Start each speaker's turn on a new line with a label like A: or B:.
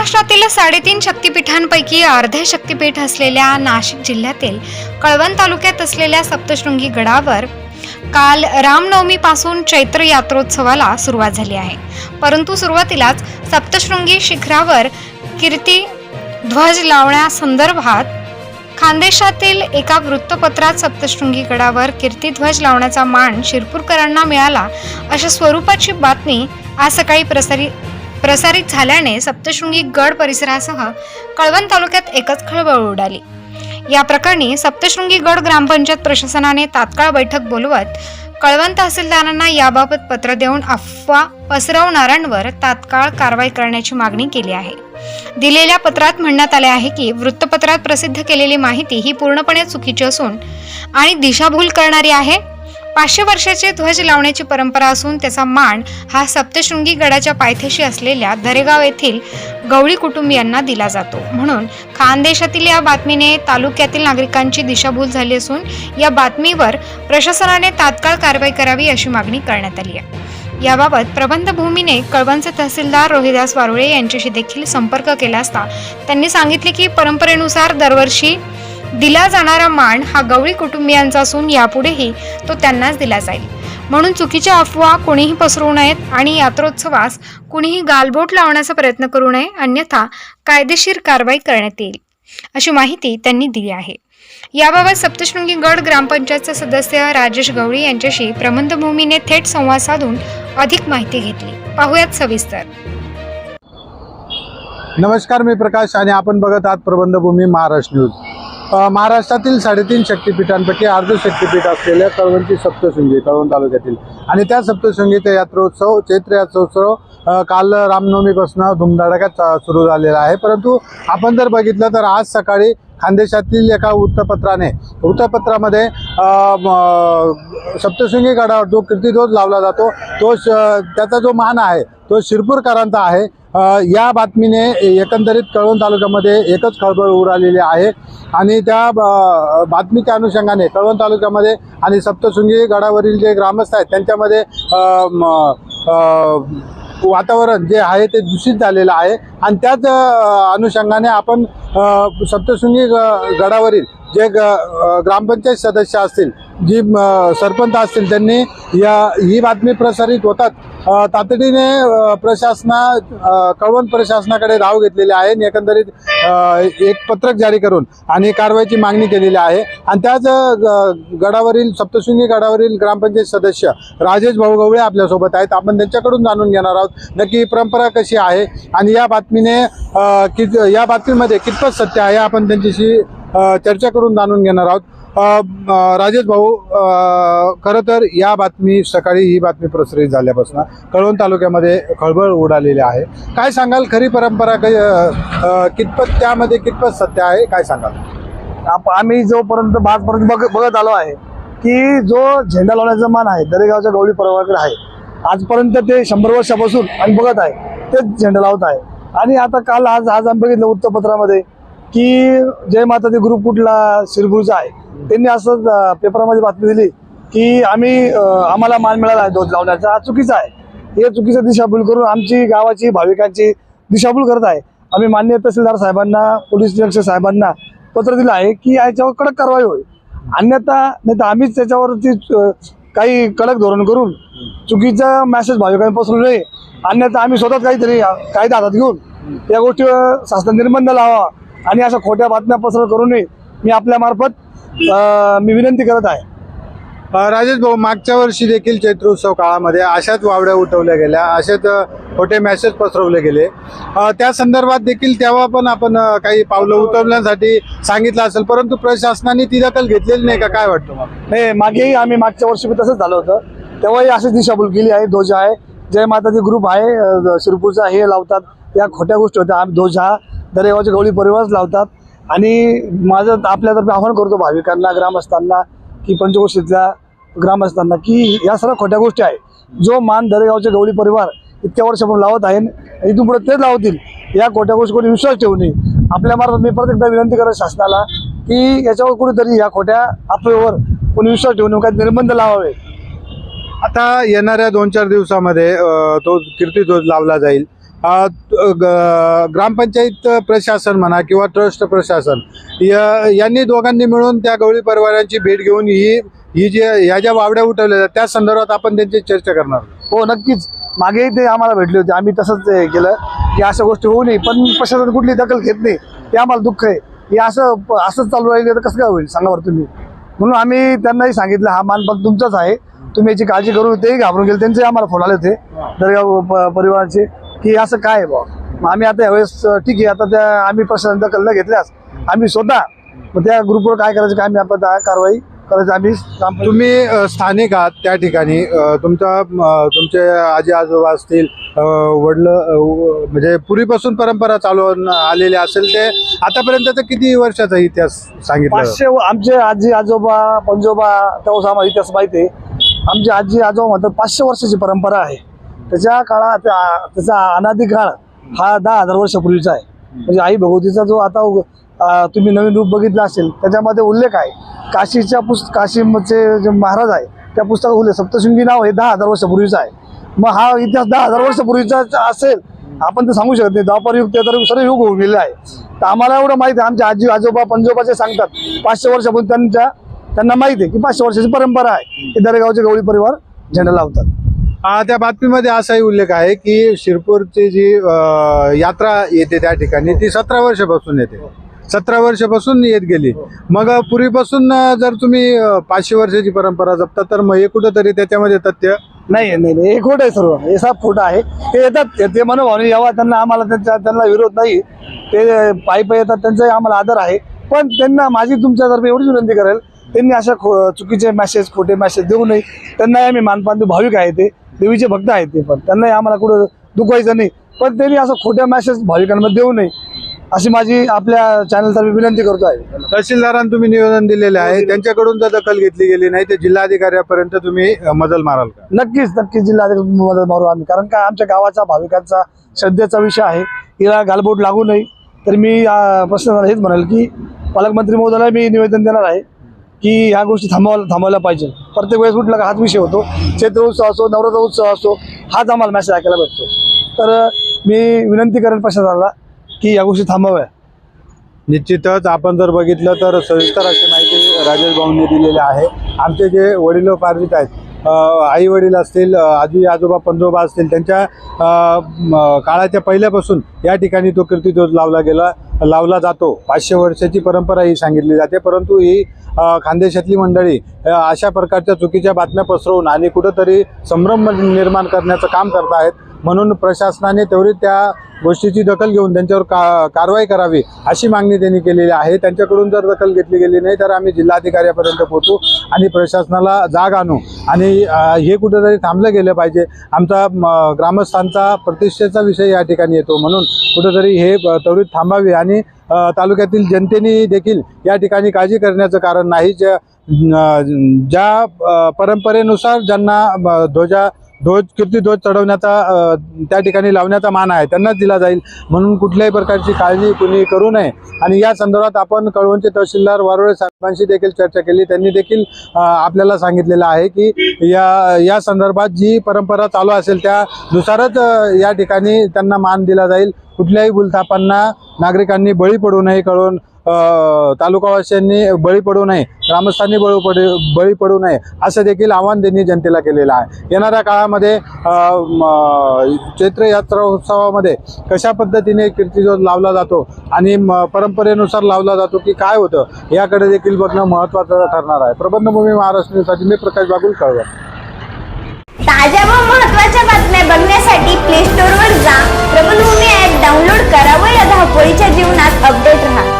A: महाराष्ट्रातील साडेतीन शक्तिपीठांपैकी अर्धे शक्तिपीठ असलेल्या नाशिक जिल्ह्यातील कळवण तालुक्यात असलेल्या सप्तशृंगी गडावर काल रामनवमीपासून चैत्र यात्रोत्सवाला सुरुवात झाली आहे. परंतु सुरुवातीलाच सप्तशृंगी शिखरावर कीर्ती ध्वज लावण्यासंदर्भात खानदेशातील एका वृत्तपत्रात सप्तशृंगी गडावर कीर्तीध्वज लावण्याचा मान शिरपूरकरांना मिळाला अशा स्वरूपाची बातमी आज सकाळी प्रसारित प्रसारित झाल्याने सप्तशृंगी गड परिसरासह कळवण तालुक्यात एकच खळबळ उडाली. या प्रकरणी सप्तशृंगी गड ग्रामपंचायत प्रशासनाने तात्काळ बैठक बोलवत कळवण तहसीलदारांना याबाबत पत्र देऊन अफवा पसरवणाऱ्यांवर तात्काळ कारवाई करण्याची मागणी केली आहे. दिलेल्या पत्रात म्हणण्यात आले आहे की वृत्तपत्रात प्रसिद्ध केलेली माहिती ही पूर्णपणे चुकीची असून आणि दिशाभूल करणारी आहे पाचशे वर्षाचे ध्वज लावण्याची परंपरा असून त्याचा मान हा सप्तशृंगी गडाच्या पायथ्याशी असलेल्या दरेगाव येथील गवळी कुटुंबियांना दिला जातो. म्हणून खानदेशातील या बातमीने तालुक्यातील नागरिकांची दिशाभूल झाली असून या बातमीवर प्रशासनाने तात्काळ कारवाई करावी अशी मागणी करण्यात आली आहे. याबाबत प्रबंधभूमीने कळवणचे तहसीलदार रोहिदास वारुळे यांच्याशी देखील संपर्क केला असता त्यांनी सांगितले की परंपरेनुसार दरवर्षी दिला जाणारा मान हा गवळी कुटुंबियांचा असून यापुढेही तो त्यांनाच दिला जाईल. म्हणून चुकीच्या अफवा कोणीही पसरवू नयेत आणि यात्रोत्सवास कुणीही गालबोट लावण्याचा प्रयत्न करू नये अन्यथा कायदेशीर कारवाई करण्यात येईल अशी माहिती त्यांनी दिली आहे. याबाबत सप्तशृंगी गड ग्रामपंचायतचे सदस्य राजेश गवळी यांच्याशी प्रबंधभूमीने थेट संवाद साधून अधिक माहिती घेतली. पाहुयात सविस्तर.
B: नमस्कार मी प्रकाश आणि आपण बघत आहात प्रबंधभूमी महाराष्ट्र न्यूज. महाराष्ट्रातील साडेतीन शक्तिपीठांपैकी अर्ध शक्तिपीठ असलेल्या कळवणची सप्तशृंगी कळवण तालुक्यातील. आणि त्या सप्तशृंगीचा यात्रोत्सव चैत्र यात्रोत्सव काल रामनवमीपासून धुमधडाक्यात सुरू झालेला आहे. परंतु आपण जर बघितलं तर आज सकाळी खानदेशातील एका वृत्तपत्राने. वृत्तपत्रामध्ये सप्तशृंगी गडावर जो कीर्तिध्वज लावला जातो तो श त्याचा जो मान आहे तो शिरपूरकरांचा आहे. या बातमीने एकंदरीत कळवण तालुक्यामध्ये एकच खळबळ उडालेली आहे. आणि त्या ब- बातमीच्या अनुषंगाने कळवण तालुक्यामध्ये आणि सप्तशृंगी गडावरील जे ग्रामस्थ आहेत त्यांच्यामध्ये वातावरण जे आहे ते दूषित झालेलं आहे. आणि त्याच अनुषंगाने आपण सप्तशृंगी ग- गडावरील जे ग ग्रामपंचायत सदस्य असतील जी सरपंच असतील त्यांनी या ही बातमी प्रसारित होतात. तातडीने प्रशासना कळवण प्रशासनाकडे धाव घेतलेली आहे आणि एकंदरीत एक पत्रक जारी करून आणि कारवाईची मागणी केलेली आहे. आणि त्याच ग- गडावरील सप्तशृंगी गडावरील ग्रामपंचायत सदस्य राजेश भाऊ गवळे आपल्यासोबत आहेत. आपण त्यांच्याकडून जाणून घेणार आहोत नक्की परंपरा कशी आहे आणि या बातमीने अ, कित या बातमीमध्ये कितपत सत्य आहे आपण त्यांच्याशी चर्चा करून जाणून घेणार आहोत. राजेश भाऊ खरं तर या बातमी सकाळी ही बातमी प्रसारित झाल्यापासून कळवण तालुक्यामध्ये खळबळ उडालेली आहे. काय सांगाल? खरी परंपरा काही कितपत त्यामध्ये कितपत सत्य आहे? काय सांगाल?
C: आप- आम्ही जोपर्यंत बाजपर्यंत बघ बघत आलो आहे की जो झेंडा लावण्याचा मान आहे दरेगावच्या गवळी परिवाराकडे आहे आजपर्यंत ते शंभर वर्षापासून आम्ही बघत आहे तेच झेंडा लावत आहे. आणि आता काल आज आज आम्ही बघितलं वृत्तपत्रामध्ये की जय माता ते ग्रुप कुठला शिरपूरचा आहे. त्यांनी असं पेपरामध्ये बातमी दिली की आम्ही आम्हाला मान मिळाला आहे ध्वज लावण्याचा हा चुकीचा आहे. हे चुकीचं दिशाभूल करून आमची गावाची भाविकांची दिशाभूल करत आहे. आम्ही मान्य तहसीलदार साहेबांना पोलीस निरीक्षक साहेबांना पत्र दिलं आहे की याच्यावर कडक कारवाई होईल. अन्यथा नाही तर आम्हीच त्याच्यावरती काही कडक धोरण करून चुकीचा मॅसेज भाविकांनी पसरू नये अन्यथा आम्ही स्वतःच काहीतरी कायदा हातात घेऊन या गोष्टीवर शासन निर्बंध लावा आणि अशा खोट्या बातम्या पसर करू नये. मी आपल्यामार्फत मी विनंती करत आहे.
B: राजेश भाऊ मागच्या वर्षी देखील चैत्रोत्सव काळामध्ये अशाच वावड्या उठवल्या गेल्या असेच अ, खोटे मेसेज पसरवले गेले. त्या संदर्भात देखील तेव्हा पण आपण काही पावलं उचलण्यासाठी सांगितलं असेल परंतु प्रशासनाने ती दखल घेतलेली नाही का? काय वाटतं
C: नाही मागेही आम्ही मागच्या वर्षी पण तसंच झालं होतं. तेव्हाही अशीच दिशाभूल केली आहे ध्वज आहे. जय माताची ग्रुप आहे शिरपूरचा हे लावतात या खोट्या गोष्टी होत्या. आम्ही ध्वज दरेगावचे गवळी परिवारच लावतात. आणि माझं आपल्यातर्फे आवाहन करतो भाविकांना ग्रामस्थांना की पंचकोशीतल्या ग्रामस्थांना की या सर्व खोट्या गोष्टी आहे जो मान दरेगावचे गवळी परिवार इतक्या वर्षापासून लावत आहे इथून पुढे तेच लावतील या खोट्या गोष्टी कोणी विश्वास ठेवू नये. आपल्यामार्फत मी परत एकदा विनंती करत शासनाला की याच्यावर कुठेतरी या खोट्या अफवेवर कोणी विश्वास ठेवू नये काही निर्बंध लावावे.
B: आता येणाऱ्या दोन चार दिवसामध्ये तो कीर्ती ध्वज लावला जाईल. ग्रामपंचायत प्रशासन म्हणा किंवा ट्रस्ट प्रशासन या- यांनी दोघांनी मिळून त्या गवळी परिवारांची भेट घेऊन ही ही जे ह्या ज्या वावड्या उठवल्या त्या संदर्भात आपण त्यांची चर्चा करणार
C: हो नक्कीच. मागेही ते आम्हाला भेटले होते. आम्ही तसंच हे केलं की अशा गोष्टी होऊ नये पण प्रशासन कुठली दखल घेत नाही. ते आम्हाला दुःख आहे. हे असं असंच चालू राहिले तर कसं काय होईल? सांगा बरं तुम्ही. म्हणून आम्ही त्यांनाही सांगितलं हा मानपान तुमचाच आहे. तुम्ही याची काळजी करून तेही घाबरून गेले. त्यांचे आम्हाला फोन आले होते. दर्गाव प- परिवाराचे. की असं काय मग आम्ही आता यावेळेस ठीक आहे आता त्या आम्ही प्रशासन दखल न घेतल्यास आम्ही स्वतः मग त्या ग्रुपवर काय करायचं काय आम्ही आपण कारवाई करायचं आम्ही
B: तुम्ही स्थानिक आहात त्या ठिकाणी तुमचा तुमचे आजी आजोबा असतील वडल म्हणजे पूर्वीपासून परंपरा चालू आलेली असेल ते आतापर्यंतचा किती वर्षाचा इतिहास सांगितला?
C: पाचशे आमचे आजी आजोबा पंजोबा तेव्हा आम्हाला इतिहास माहिती आहे. आमचे आजी आजोबा म्हणतात पाचशे वर्षाची परंपरा आहे. त्याच्या काळात त्या- त्याचा अनादी काळ हा दहा हजार वर्षापूर्वीचा आहे. म्हणजे आई भगवतीचा जो आता उग- तुम्ही नवीन रूप बघितला असेल त्याच्यामध्ये उल्लेख आहे. काशीच्या पुस्त काशीचे जे महाराज आहे त्या पुस्तकात उल्लेख सप्तशृंगी नाव हे दहा हजार वर्षापूर्वीचं आहे. मग हा इतिहास दहा हजार वर्षापूर्वीचा असेल आपण तर सांगू शकत नाही. द्वापर युग ते तर सर्व युग होऊन गेले आहे. तर आम्हाला एवढं माहिती आहे आमचे आजी आजोबा पंजोबाचे सांगतात. पाचशे वर्षापूर्वी त्यांच्या त्यांना माहिती आहे की पाचशे वर्षाची परंपरा आहे. की दरेगावचे गवळी परिवार झेंडा लावतात.
B: त्या बातमीमध्ये असाही उल्लेख आहे की शिरपूरची जी यात्रा येते त्या ठिकाणी ती सतरा वर्षापासून येते. सतरा वर्षापासून येत गेली. मग पूर्वीपासून जर तुम्ही पाचशे वर्षाची परंपरा जपता तर मग हे कुठंतरी त्याच्यामध्ये तथ्य?
C: नाही नाही नाही हे खोटं आहे सर्व. हे साफ खोटं आहे. ते येतात ते- मनोभावने यावा त्यांना आम्हाला त्यांचा त्यांना विरोध नाही. ते पायी पायी येतात त्यांचाही आम्हाला आदर आहे. पण त्यांना माझी तुमच्यातर्फे एवढीच विनंती करेल त्यांनी अशा खो चुकीचे मॅसेज खोटे मॅसेज देऊ नये. त्यांनाही आम्ही मानपान भाविक आहे ते. देवीचे भक्त आहेत ते पण. त्यांनाही आम्हाला कुठं दुखवायचं नाही. पण त्यांनी असं खोट्या मॅसेज भाविकांमध्ये देऊ नये. अशी माझी आपल्या चॅनलतर्फे विनंती करतो आहे.
B: तहसीलदारांना तुम्ही निवेदन दिलेले आहे. त्यांच्याकडून जर दखल घेतली गेली नाही. तर जिल्हाधिकाऱ्यापर्यंत तुम्ही मजल माराल का?
C: नक्कीच नक्कीच जिल्हाधिकारी मदत मारू आम्ही. कारण का आमच्या गावाचा भाविकांचा श्रद्धेचा विषय आहे. हिला गालबोट लागू नये. तर मी प्रश्न हेच म्हणाल की पालकमंत्री महोदयाला मी निवेदन देणार आहे. की ह्या गोष्टी थांबवायला थांबवायला पाहिजे. प्रत्येक वेळेस कुठला का हाच विषय होतो. चैत्र उत्सव असो नवरात्र उत्सव असो हाच आम्हाला मॅसेज ऐकायला भेटतो. तर मी विनंती करेन प्रशासनाला की या गोष्टी थांबाव्या.
B: निश्चितच आपण जर बघितलं तर सविस्तर अशी माहिती राजेश भाऊंनी दिलेली आहे. आमचे जे वडिलोपार्जित आहेत आई वडील असतील आजी आजोबा पंजोबा असतील त्यांच्या काळाच्या पहिल्यापासून या ठिकाणी तो कीर्तिध्वज लावला गेला लावला जातो. पाचशे वर्षाची परंपरा ही सांगितली जाते परंतु ही खानदेशातली मंडळी अशा प्रकारच्या चुकीच्या बातम्या पसरवून आणि कुठंतरी संभ्रम निर्माण करण्याचं काम करत आहेत म्हणून प्रशासनाने तेवढी त्या गोष्टीची दखल घेऊन त्यांच्यावर का कारवाई करावी अशी मागणी त्यांनी केलेली आहे. त्यांच्याकडून जर दखल घेतली गेली नाही तर आम्ही जिल्हाधिकाऱ्यापर्यंत पोहोचू आणि प्रशासनाला जाग आणू. आणि हे कुठेतरी थांबलं गेलं पाहिजे. आमचा म, ग्रामस्थांचा प्रतिष्ठेचा विषय या ठिकाणी येतो म्हणून कुठेतरी हे तवरीत त्वरित आणि तालुक्यातील जनतेने देखील या ठिकाणी काळजी करण्याचं कारण नाही. ज्या ज्या परंपरेनुसार ज्यांना ध्वजा ध्वज कीर्ती ध्वज चढवण्याचा त्या ठिकाणी लावण्याचा मान आहे. त्यांनाच दिला जाईल. म्हणून कुठल्याही प्रकारची काळजी कुणी करू नये. आणि या संदर्भात आपण कळवणचे तहसीलदार वारोळे साहेबांशी देखील चर्चा केली. त्यांनी देखील आपल्याला सांगितलेलं आहे की या या संदर्भात जी परंपरा चालू असेल त्यानुसारच या ठिकाणी त्यांना मान दिला जाईल. कुठल्याही भूलथापांना नागरिकांनी बळी पडू नये कळून तालुकावासियांनी बळी पडू नये ग्रामस्थांनी बळी पडू बळी पडू नये असं देखील आव्हान त्यांनी जनतेला केलेलं आहे. येणाऱ्या काळामध्ये चैत्र यात्रा उत्सवामध्ये कशा पद्धतीने कीर्तिध्वज लावला जातो आणि परंपरेनुसार लावला जातो की काय होतं याकडे देखील बघणं महत्त्वाचं ठरणार आहे. प्रबंधभूमी महाराष्ट्रासाठी मी प्रकाश बागुल कळवत
D: ताज्या व महत्त्वाच्या बातम्या बघण्यासाठी प्ले स्टोअरवर जा. प्रबंधभूमी ॲप डाउनलोड करा व या धावपळीच्या जीवनात अपडेट राहा.